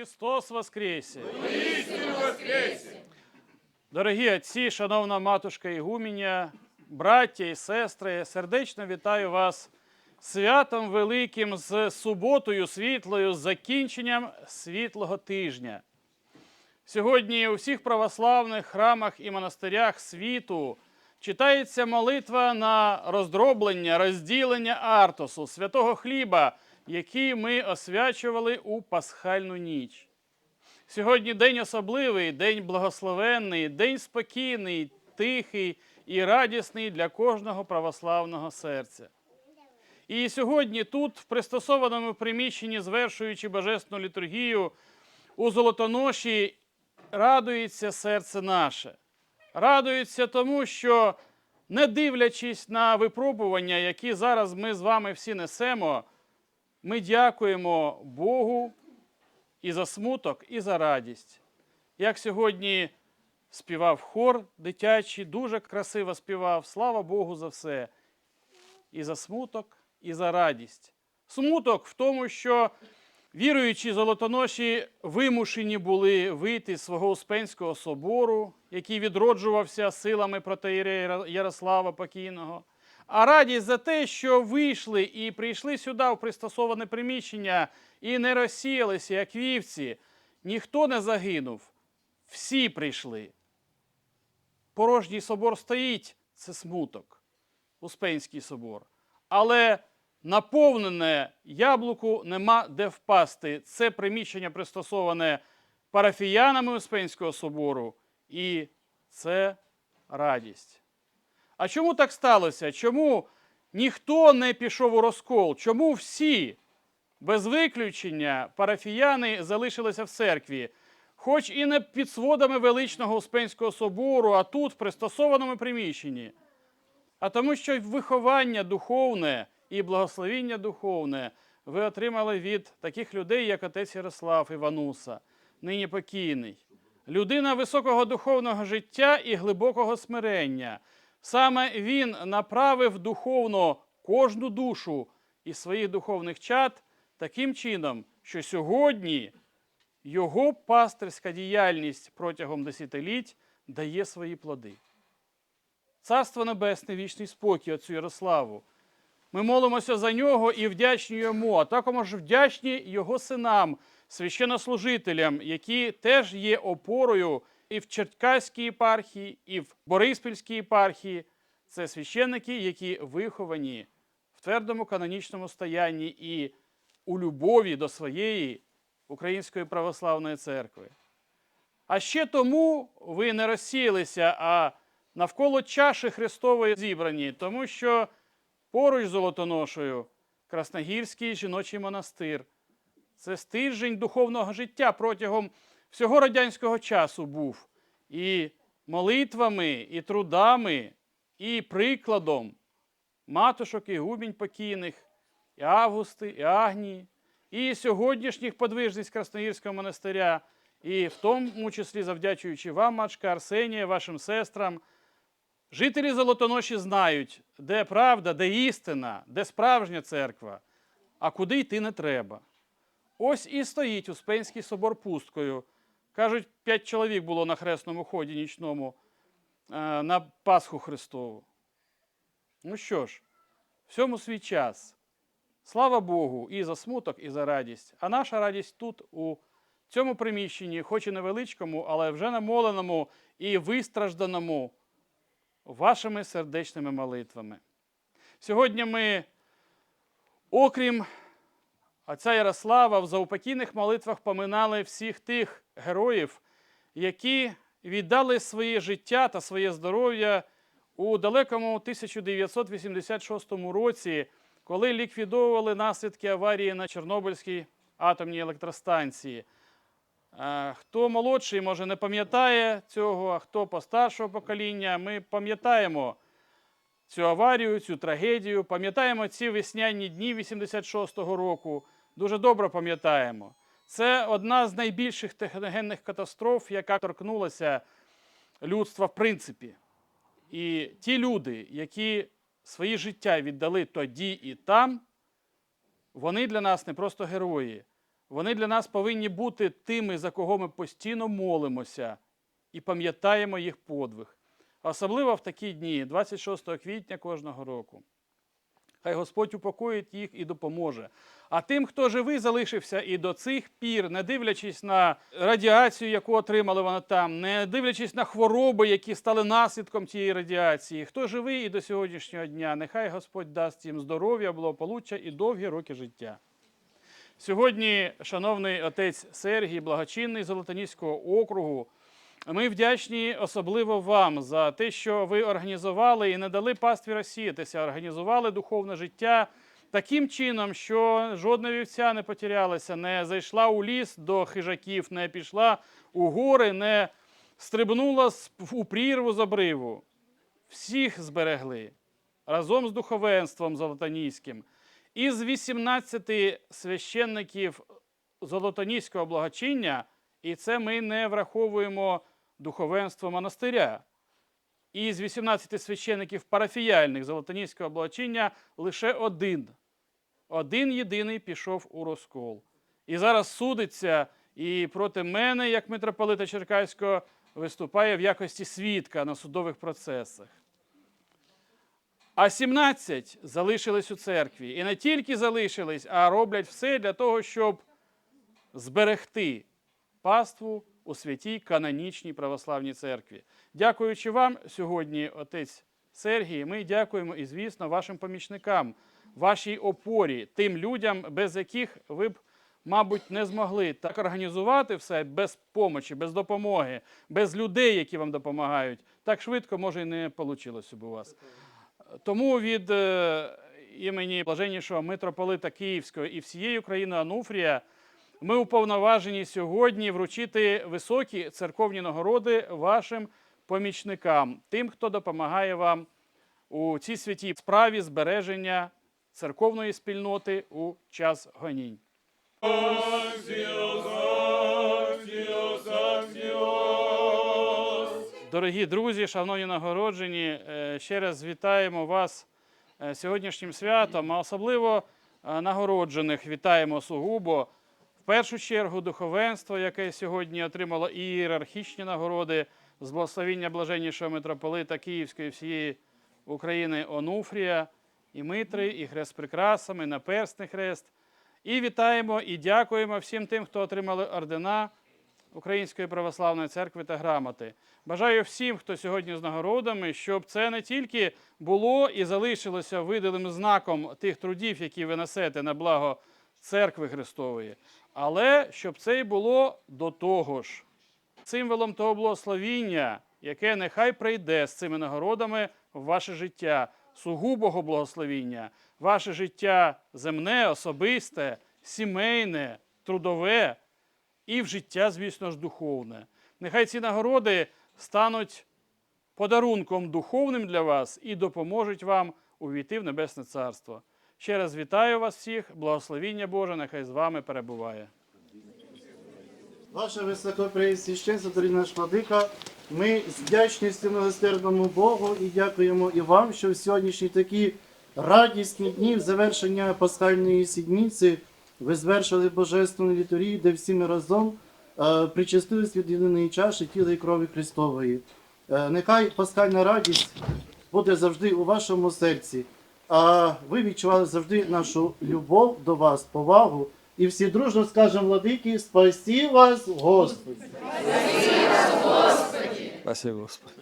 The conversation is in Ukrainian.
Христос Воскресе! Дорогі отці, шановна матушка Ігуменя, браття і сестри, сердечно вітаю вас святом великим з суботою світлою, з закінченням світлого тижня. Сьогодні у всіх православних храмах і монастирях світу читається молитва на роздроблення, розділення артосу, святого хліба, який ми освячували у пасхальну ніч. Сьогодні день особливий, день благословенний, день спокійний, тихий і радісний для кожного православного серця. І сьогодні тут, в пристосованому приміщенні, звершуючи божественну літургію, у золотоноші радується серце наше. Радується тому, що, не дивлячись на випробування, які зараз ми з вами всі несемо, ми дякуємо Богу і за смуток, і за радість. Як сьогодні співав хор дитячий, дуже красиво співав, слава Богу за все. І за смуток, і за радість. Смуток в тому, що віруючі золотоноші вимушені були вийти з свого Успенського собору, який відроджувався силами протеєрея Ярослава Покійного. А радість за те, що вийшли і прийшли сюди в пристосоване приміщення і не розсіялися, як вівці, ніхто не загинув. Всі прийшли. Порожній собор стоїть це смуток, Успенський собор. Але наповнене яблуку нема де впасти. Це приміщення пристосоване парафіянами Успенського собору, і це радість. А чому так сталося? Чому ніхто не пішов у розкол? Чому всі, без виключення, парафіяни залишилися в церкві? Хоч і не під сводами величного Успенського собору, а тут, в пристосованому приміщенні. А тому, що виховання духовне і благословіння духовне ви отримали від таких людей, як отець Ярослав Івануса, нині покійний. Людина високого духовного життя і глибокого смирення. Саме він направив духовно кожну душу із своїх духовних чад таким чином, що сьогодні його пастирська діяльність протягом десятиліть дає свої плоди. Царство Небесне, вічний спокій отцю Ярославу. Ми молимося за нього і вдячні йому, а також вдячні його синам, священнослужителям, які теж є опорою і в Черкаській єпархії, і в Бориспільській єпархії. Це священники, які виховані в твердому канонічному стоянні і у любові до своєї Української православної церкви. А ще тому ви не розсіялися, а навколо чаші Христової зібрані, тому що поруч з Золотоношою Красногірський жіночий монастир. Це стержень духовного життя протягом всього радянського часу був. І молитвами, і трудами, і прикладом матушок і губінь покійних, і Августи, і Агнії, і сьогоднішніх подвижниць Красногірського монастиря, і в тому числі завдячуючи вам, матушка Арсенія, вашим сестрам. Жителі Золотоноші знають, де правда, де істина, де справжня церква, а куди йти не треба. Ось і стоїть Успенський собор пусткою. Кажуть, п'ять чоловік було на хресному ході нічному е, на Пасху Христову. Ну що ж, всьому свій час. Слава Богу, і за смуток, і за радість. А наша радість тут, у цьому приміщенні, хоч і невеличкому, але вже намоленому і вистражданому вашими сердечними молитвами. Сьогодні ми, окрім отця Ярослава, в заупокійних молитвах поминали всіх тих героїв, які віддали своє життя та своє здоров'я у далекому 1986 році, коли ліквідовували наслідки аварії на Чорнобильській атомній електростанції. Е, Хто молодший, може, не пам'ятає цього, а хто постаршого покоління, ми пам'ятаємо цю аварію, цю трагедію, пам'ятаємо ці весняні дні 86-го року. Дуже добре пам'ятаємо. Це одна з найбільших техногенних катастроф, яка торкнулася людства в принципі. І ті люди, які свої життя віддали тоді і там, вони для нас не просто герої, Вони для нас повинні бути тими, за кого ми постійно молимося і пам'ятаємо їх подвиг. Особливо в такі дні, 26 квітня кожного року. Хай Господь упокоїть їх і допоможе. А тим, хто живий залишився і до цих пір, не дивлячись на радіацію, яку отримали вони там, не дивлячись на хвороби, які стали наслідком цієї радіації, хто живий і до сьогоднішнього дня, нехай Господь дасть їм здоров'я, благополуччя і довгі роки життя. Сьогодні, шановний отець Сергій, благочинний Золотоніського округу, ми вдячні особливо вам за те, що ви організували і не дали пастві розсіятися, організували духовне життя таким чином, що жодна вівця не потерялася, не зайшла у ліс до хижаків, не пішла у гори, не стрибнула у прірву з обриву. Всіх зберегли разом з духовенством Золотоніським. Із 18 священників Золотоніського благочиння, і це ми не враховуємо духовенство монастиря. Із 18 священиків парафіяльних Золотоніського благочиння лише один, один єдиний пішов у розкол. І зараз судиться і проти мене, як митрополита Черкаського, виступає в якості свідка на судових процесах. А 17 залишились у церкві. І не тільки залишились, а роблять все для того, щоб зберегти паству у святій канонічній православній церкві. Дякуючи вам сьогодні, отець Сергій, ми дякуємо і, звісно, вашим помічникам, вашій опорі, тим людям, без яких ви б, мабуть, не змогли так організувати все без помочі, без допомоги, без людей, які вам допомагають. Так швидко, може, і не вийшло б у вас. Тому від е, імені блаженнішого митрополита Київського і всієї України Ануфрія ми уповноважені сьогодні вручити високі церковні нагороди вашим помічникам, тим, хто допомагає вам у цій святій справі збереження церковної спільноти у час гонінь. Дорогі друзі, шановні нагороджені, е, ще раз вітаємо вас е, сьогоднішнім святом, а особливо е, нагороджених вітаємо сугубо. В першу чергу духовенство, яке сьогодні отримало і ієрархічні нагороди з благословіння блаженнішого митрополита Київської всієї України Онуфрія, і Митри, і хрест прикрасами, наперсний хрест. І вітаємо і дякуємо всім тим, хто отримали ордена Української православної церкви та грамоти. Бажаю всім, хто сьогодні з нагородами, щоб це не тільки було і залишилося видалим знаком тих трудів, які ви несете на благо церкви Христової, але щоб це і було до того ж символом того благословіння, яке нехай прийде з цими нагородами в ваше життя, сугубого благословіння, ваше життя земне, особисте, сімейне, трудове і в життя, звісно ж, духовне. Нехай ці нагороди стануть подарунком духовним для вас і допоможуть вам увійти в Небесне Царство. Ще раз вітаю вас всіх, благословіння Боже, нехай з вами перебуває. Ваше високопреосвященство, дорогий наш владика, ми з вдячністю милосердному Богу і дякуємо і вам, що в сьогоднішні такі радісні дні в завершення пасхальної сідниці ви звершили божественну літурію, де всі ми разом е, причастились від єдиної чаші тіла і крові Христової. Е, нехай пасхальна радість буде завжди у вашому серці, а ви відчували завжди нашу любов до вас, повагу. І всі дружно скажемо владики, спасі вас, Господи. Спасибо, Господи.